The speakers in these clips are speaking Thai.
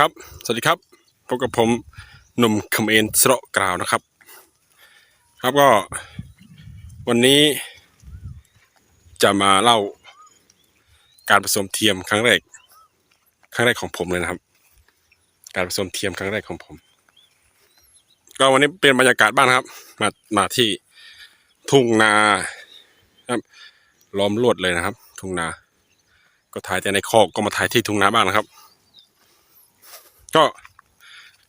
ครับ สวัสดีครับ พบกับผมหนุ่มคำเขมรสระกล่าวนะครับ ครับก็ วันนี้จะมาเล่าการผสมเทียมครั้งแรก ครั้งแรกของผมเลยนะครับ การผสมเทียมครั้งแรกของผม ก็วันนี้เป็นบรรยากาศบ้านครับ มามาที่ทุ่งนาครับล้อมลวดเลยนะครับ ทุ่งนา ก็ถ่ายแต่ในคอกก็มาถ่ายที่ทุ่งนาบ้างนะครับ ก็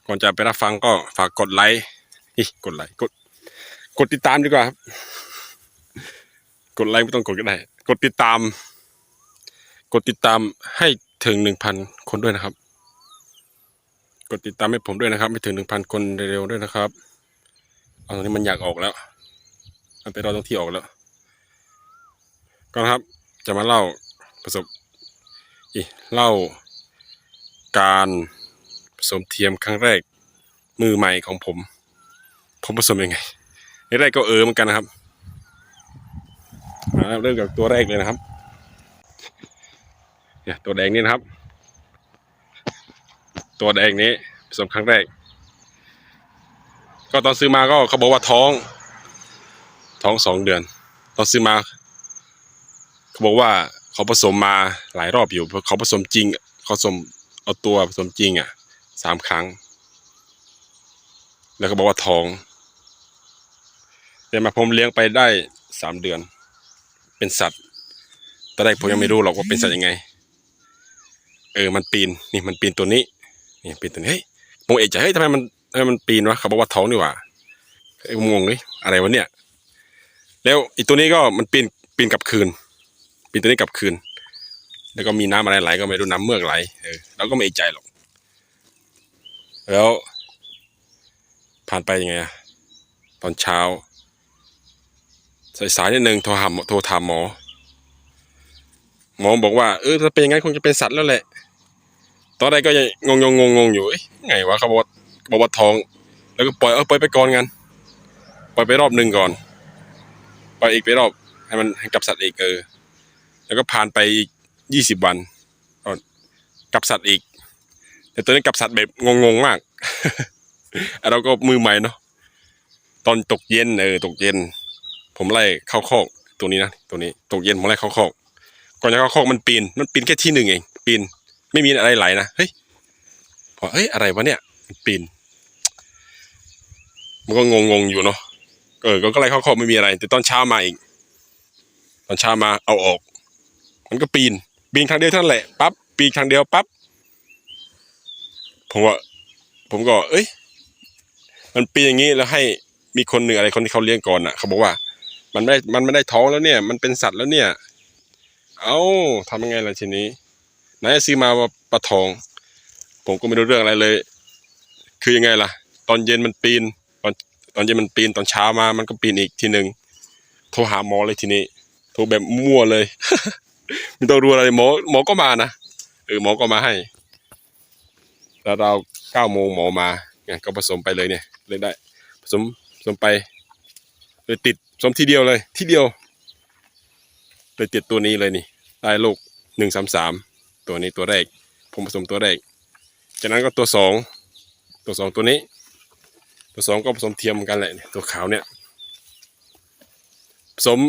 ก่อนจะไปรับฟังก็ฝากกดไลค์อิกดไลค์กด กดติดตามดีกว่าครับ กดไลค์ไม่ต้องกดก็ได้ กดติดตาม กดติดตามให้ถึงหนึ่งพันคนด้วยนะครับ กดติดตามให้ผมด้วยนะครับให้ถึงหนึ่งพันคนเร็วๆด้วยนะครับเอาตอนนี้มันอยากออกแล้ว มันไปรอตรงที่ออกแล้ว ก็นะครับ จะมาเล่าประสบอีเล่าการ สมเทียมครั้งแรก มือใหม่ของผม ผมผสมยังไงในแรกก็เออเหมือนกันนะครับเริ่มจากตัวแรกเลยนะครับเนี่ยตัวแดงนี่นะครับ ตัวแดงนี้ผสมครั้งแรก ก็ตอนซื้อมาก็เขาบอกว่าท้อง ท้องสองเดือน ตอนซื้อมา เขาบอกว่าเขาผสมมาหลายรอบอยู่เพราะเขาผสมจริงเขาผสมเอาตัวผสมจริงอะ สามครั้ง แล้วก็บอกว่าท้องแต่มาผมเลี้ยงไปได้สามเดือน เป็นสัตว์ตอนแรกผมยังไม่รู้หรอกว่าเป็นสัตว์ยังไง เออมันปีนนี่มันปีนตัวนี้นี่ปีนตัวนี้เฮ้ยผมเอกใจเฮ้ยทำไมมันทำไมมันปีนวะเขาบอกว่าท้องนี่หว่าเอ้มงงเลยอะไรวะเนี่ย แล้วอีตัวนี้ก็มันปีนปีนกลับคืนปีนตัวนี้กลับคืน แล้วก็มีน้ำอะไรไหลก็ไม่รู้น้ำเมือกไหลเออเราก็ไม่เอกใจหรอก แล้วผ่านไปยังไงอะตอนเช้า สายๆนิดนึงโทรหามโทรถามหมอ หมอบอกว่าเออถ้าเป็นอย่างนั้นคงจะเป็นสัตว์แล้วแหละ ตอนแรกก็ยังงงงงงงอยู่ไงวะเขาบอกบอกว่าท้อง แล้วก็ปล่อยเออปล่อยไปก่อนกันปล่อยไปรอบหนึ่งก่อน ปล่อยอีกไปรอบให้มันให้กลับสัตว์อีกเออ แล้วก็ผ่านไปอีกยี่สิบวันกลับสัตว์อีก แต่ตัวนี้กลับสัตว์แบบงงๆมาก เราก็มือใหม่เนาะตอนตกเย็นเออตกเย็น ผมไล่เข้าคอกตัวนี้นะตัวนี้ตกเย็นผมไล่เข้าคอกก่อนจะเข้าคอกมันปีน มันปีนแค่ที่หนึ่งเองปีน ไม่มีอะไรไหลนะเฮ้ยพอเฮ้ยอะไรวะเนี่ยปีน มันก็งงงๆอยู่เนาะเออ ก็ไล่เข้าคอกไม่มีอะไร แต่ตอนเช้ามาอีก ตอนเช้ามาเอาออก มันก็ปีนปีนครั้งเดียวเท่านั้นแหละปั๊บปีนครั้งเดียวปั๊บผมว่า ผมก็ เอ้ย มันปีนอย่างนี้แล้วให้มีคนหนึ่งอะไรคนที่เขาเลี้ยงก่อนอะ เขาบอกว่า มันไม่ได้มันไม่ได้ท้องแล้วเนี่ย มันเป็นสัตว์แล้วเนี่ย เอ้าทำยังไงล่ะทีนี้ไหนซื้อมาว่าปลาทอง ผมก็ไม่รู้เรื่องอะไรเลย คือยังไงล่ะ ตอนเย็นมันปีน ตอนตอนเย็นมันปีนตอนเช้ามามันก็ปีนอีกทีหนึ่งโทรหาหมอเลยทีนี้โทรแบบมั่วเลยไม่ต้องรู้อะไรหมอหมอก็มานะเออหมอก็มาให้ แล้วเรา เก้าโมงหมอมางั้นก็ผสมไปเลยเนี่ยเลยได้ ผสมผสมไปเลยติดผสมทีเดียวเลย ทีเดียว เลยติดตัวนี้เลยนี่ ได้ลูกหนึ่งสามสามตัวนี้ตัวแรก ผมผสมตัวแรก จากนั้นก็ตัวสองตัวสองตัวนี้ ตัวสองก็ผสมเทียมกันแหละเนี่ยตัวขาวเนี่ย ผสม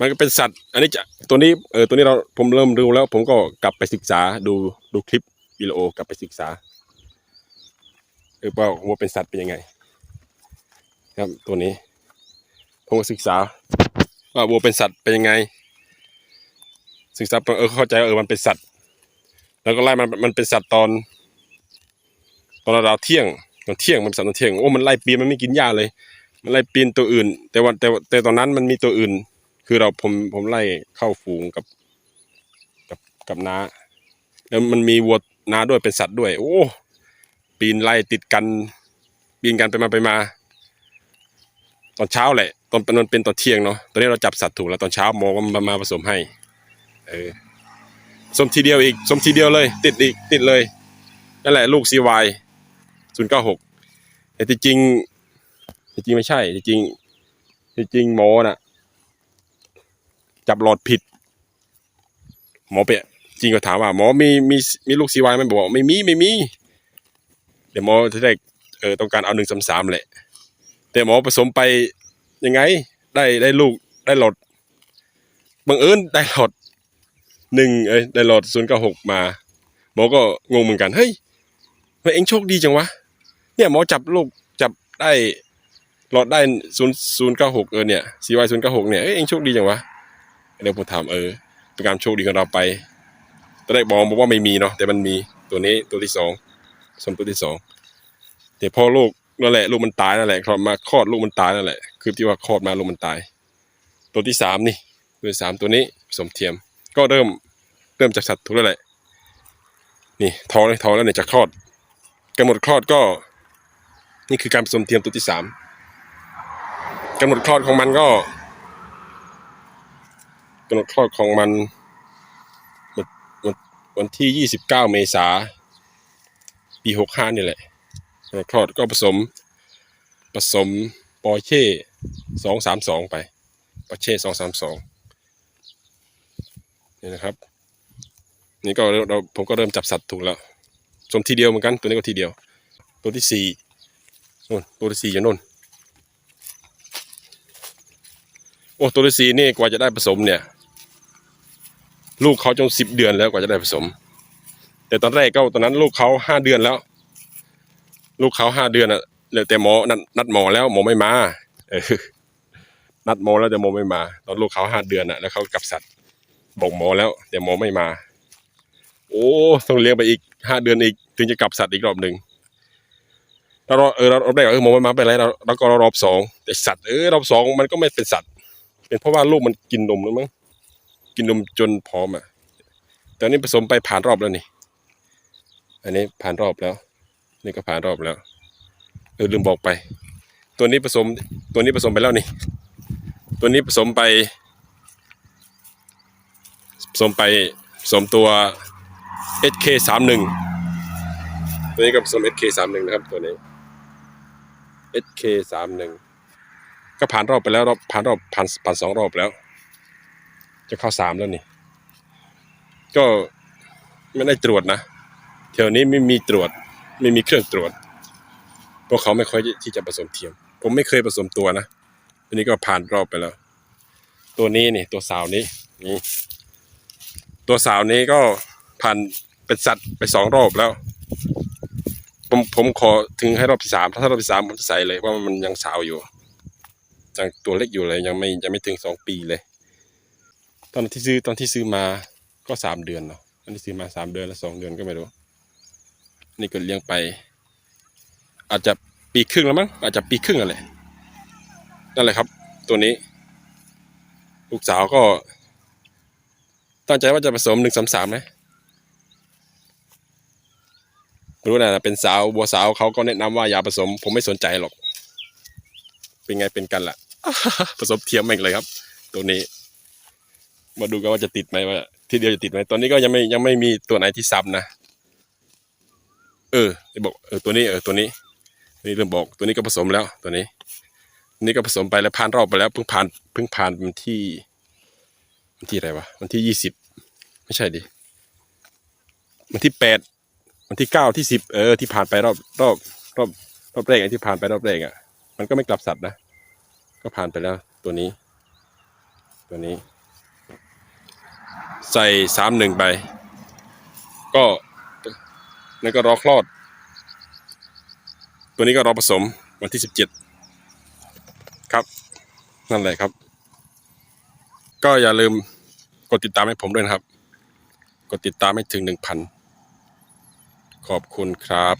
มันก็เป็นสัตว์ อันนี้จะตัวนี้เออตัวนี้เราผมเริ่มดูแล้ว ผมก็กลับไปศึกษาดูดูคลิปวิดีโอกลับไปศึกษา เออว่าวัวเป็นสัตว์เป็นยังไง ครับตัวนี้ผมก็ศึกษา ว่าวัวเป็นสัตว์เป็นยังไง ศึกษาเออเข้าใจว่าเออมันเป็นสัตว์ แล้วก็ไล่มันมันเป็นสัตว์ตอน ตอนเราเที่ยงตอนเที่ยงมันเป็นสัตว์ตอนเที่ยงโอ้มันไล่ปีนมันไม่กินหญ้าเลย มันไล่ปีนตัวอื่น แต่ว่าแต่แต่ตอนนั้นมันมีตัวอื่น คือเราผมผมไล่เข้าฝูงกับ กับกับน้าแล้วมันมีวัวน้าด้วยเป็นสัตว์ด้วย โอ้ ปีนไล่ติดกัน ปีนกันไปมาไปมา ตอนเช้าแหละตอนมันเป็นตอนเที่ยงเนาะตอนนี้เราจับสัตว์ถูกแล้วตอนเช้าหมอก็มามาผสมให้ เออสมทีเดียวอีกสมทีเดียวเลย ติดอีกติดเลยนั่นแหละลูกซีวายศูนย์เก้าหกแต่ที่จริงที่จริงไม่ใช่ที่จริงที่จริงหมอน่ะ จับหลอดผิด หมอเปะจริงก็ถามว่าหมอมีมีมีลูกซีวายไหมบอกไม่มีไม่มี เดี๋ยวหมอจะได้เออต้องการเอาหนึ่งสามสามแหละ แต่หมอผสมไปยังไง ได้ได้ลูกได้หลอดบังเอิญได้หลอดหนึ่งเอ้ยได้หลอดศูนย์เก้าหกมา หมอก็งงเหมือนกันเฮ้ยทำไมเองโชคดีจังวะเนี่ยหมอจับลูกจับได้หลอดได้ศูนย์ศูนย์เก้าหกเออเนี่ยซีวายศูนย์เก้าหกเนี่ยเอ้ยเองโชคดีจังวะเดี๋ยวผมถามเออเป็นการโชคดีของเราไปตอนแรกบอกบอกว่าไม่มีเนาะแต่มันมีตัวนี้ตัวที่สอง สมตัวที่สองแต่พอลูกนั่นแหละลูกมันตายนั่นแหละคลอดมาคลอดลูกมันตายนั่นแหละคือที่ว่าคลอดมาลูกมันตาย ตัวที่สามนี่ตัวสามตัวนี้ผสมเทียม ก็เริ่มเริ่มจากสัตว์ถูกแล้วแหละนี่ท้องเลยท้องแล้วเนี่ยจะคลอดกำหนดคลอดก็ นี่คือการผสมเทียมตัวที่สามกำหนดคลอดของมันก็กำหนดคลอดของมันวันที่29เมษา ปี65นี่แหละคลอดก็ผสมผสมปอร์เช่232ไปปอร์เช่232นี่นะครับ นี่ก็เราผมก็เริ่มจับสัตว์ถูกแล้วสมทีเดียวเหมือนกันตัวนี้ก็ทีเดียว ตัวที่สี่นู่นตัวที่สี่อยู่นู่นโอ้ตัวที่สี่นี่กว่าจะได้ผสมเนี่ย ลูกเขาจงสิบเดือนแล้วกว่าจะได้ผสม แต่ตอนแรกก็ตอนนั้นลูกเขาห้าเดือนแล้ว ลูกเขาห้าเดือนอะแล้วแต่หมอนัดนัดหมอแล้วหมอไม่มาเออนัดหมอแล้วแต่หมอไม่มา ตอนลูกเขาห้าเดือนอะแล้วเขากลับสัตว์บอกหมอแล้ว แต่หมอไม่มา โอ้ต้องเลี้ยงไปอีกห้าเดือนอีก ถึงจะกลับสัตว์อีกรอบหนึ่งเราเออเรารอบแรกเออหมอไม่มาไปนไรเราก็รอบสองแต่สัตว์เออรอบสองมันก็ไม่เป็นสัตว์ เป็นเพราะว่าลูกมันกินนมแล้วมั้งกินนมจนพร้อมอะตอนนี้ผสมไปผ่านรอบแล้วนี่ อันนี้ผ่านรอบแล้ว นี่ก็ผ่านรอบแล้วเออลืมบอกไป ตัวนี้ผสมตัวนี้ผสมไปแล้วนี่ ตัวนี้ผสมไป ผสมไปผสมตัว SK สามหนึ่งตัวนี้ก็ผสม SK สามหนึ่งนะครับตัวนี้ SK สามหนึ่งก็ผ่านรอบไปแล้วรอบผ่านรอบผ่านผ่านสองรอบแล้ว จะเข้าสามแล้วนี่ ก็ไม่ได้ตรวจนะ แถวนี้ไม่มีตรวจไม่มีเครื่องตรวจ พวกเขาไม่ค่อยที่จะผสมเทียม ผมไม่เคยผสมตัวนะอันนี้ก็ผ่านรอบไปแล้ว ตัวนี้นี่ตัวสาวนี้นี่ตัวสาวนี้ก็ผ่านเป็นสัตว์ไปสองรอบแล้ว ผมผมขอถึงให้รอบที่สามถ้ารอบที่สามผมจะใส่เลยว่ามันยังสาวอยู่ยังตัวเล็กอยู่เลยยังไม่ยังไม่ถึงสองปีเลย ตอนที่ซื้อตอนที่ซื้อมาก็สามเดือนเนาะอันนี้ซื้อมาสามเดือนแล้วสองเดือนก็ไม่รู้ นี่ก็เลี้ยงไป อาจจะปีครึ่งแล้วมั้งอาจจะปีครึ่งอะไรนั่นแหละครับ ตัวนี้ ลูกสาวก็ ตั้งใจว่าจะผสมหนึ่งสามสามไหมรู้นะเป็นสาวบัวสาวเขาก็แนะนำว่าอย่าผสม ผมไม่สนใจหรอก เป็นไงเป็นกันล่ะผสมเทียมแม่งเลยครับ ตัวนี้ มาดูกันว่าจะติดไหมว่า ทีเดียวจะติดไหมตอนนี้ก็ยังไม่ยังไม่มีตัวไหนที่ซ้ำนะ ออจะบอกเออตัวนี้เออตัวนี้นี่เริ่มบอกตัวนี้ก็ผสมแล้วตัวนี้นนี่ก็ผสมไปแล้วผ่านรอบไปแล้วเพิ่งผ่านเพิ่งผ่านวันที่วันที่อะไรวะวันที่ยี่สิบไม่ใช่ดิวันที่แปดวันที่เก้าที่สิบเออที่ผ่านไปรอบรอบรอบรอบแรกไอ้ที่ผ่านไปรอบแรกอะ มันก็ไม่กลับสัตว์นะก็ผ่านไปแล้วตัวนี้ ตัวนี้ ใส่สามหนึ่งไป ก็ แล้วก็รอคลอด ตัวนี้ก็รอผสมวันที่สิบเจ็ดครับ นั่นแหละครับ ก็อย่าลืมกดติดตามให้ผมด้วยนะครับ กดติดตามให้ถึงหนึ่งพันขอบคุณครับ